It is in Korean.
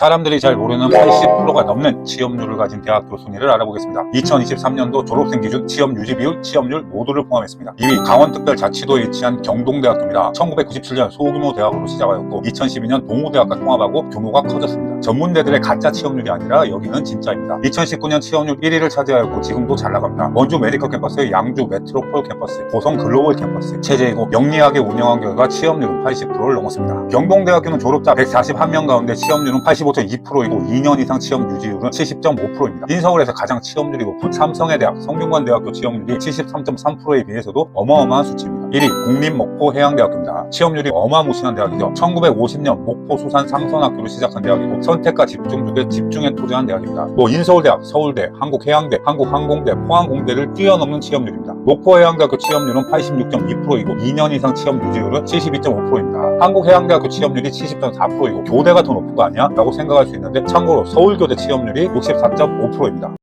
사람들이 잘 모르는 80%가 넘는 취업률을 가진 대학교 순위를 알아보겠습니다. 2023년도 졸업생 기준 취업 유지 비율, 취업률 모두를 포함했습니다. 2위 강원특별자치도에 위치한 경동대학교입니다. 1997년 소규모 대학으로 시작하였고 2012년 동호대학과 통합하고 규모가 커졌습니다. 전문대들의 가짜 취업률이 아니라 여기는 진짜입니다. 2019년 취업률 1위를 차지하였고 지금도 잘 나갑니다. 원주 메디컬 캠퍼스, 양주 메트로폴 캠퍼스, 고성 글로벌 캠퍼스, 체제이고 영리하게 운영한 결과 취업률은 80%를 넘었습니다. 경동대학교는 졸업자 141명 가운데 취업률은 85.2%이고 2년 이상 취업 유지율은 70.5%입니다. 인서울에서 가장 취업률이 높은 삼성의대학, 성균관대학교 취업률이 73.3%에 비해서도 어마어마한 수치입니다. 1위 국립목포해양대학교입니다. 취업률이 어마무시한 대학이죠. 1950년 목포 수산 상선학교로 시작한 대학이고 선택과 집중 쪽에 집중에 투자한 대학입니다. 또 인서울대학, 서울대, 한국해양대, 한국항공대, 포항공대를 뛰어넘는 취업률입니다. 목포해양대학교 취업률은 86.2%이고 2년 이상 취업 유지율은 72.5%입니다. 한국해양대학교 취업률이 70.4%이고 교대가 더 높은 거 아니야? 라고 생각할 수 있는데 참고로 서울교대 취업률이 64.5%입니다.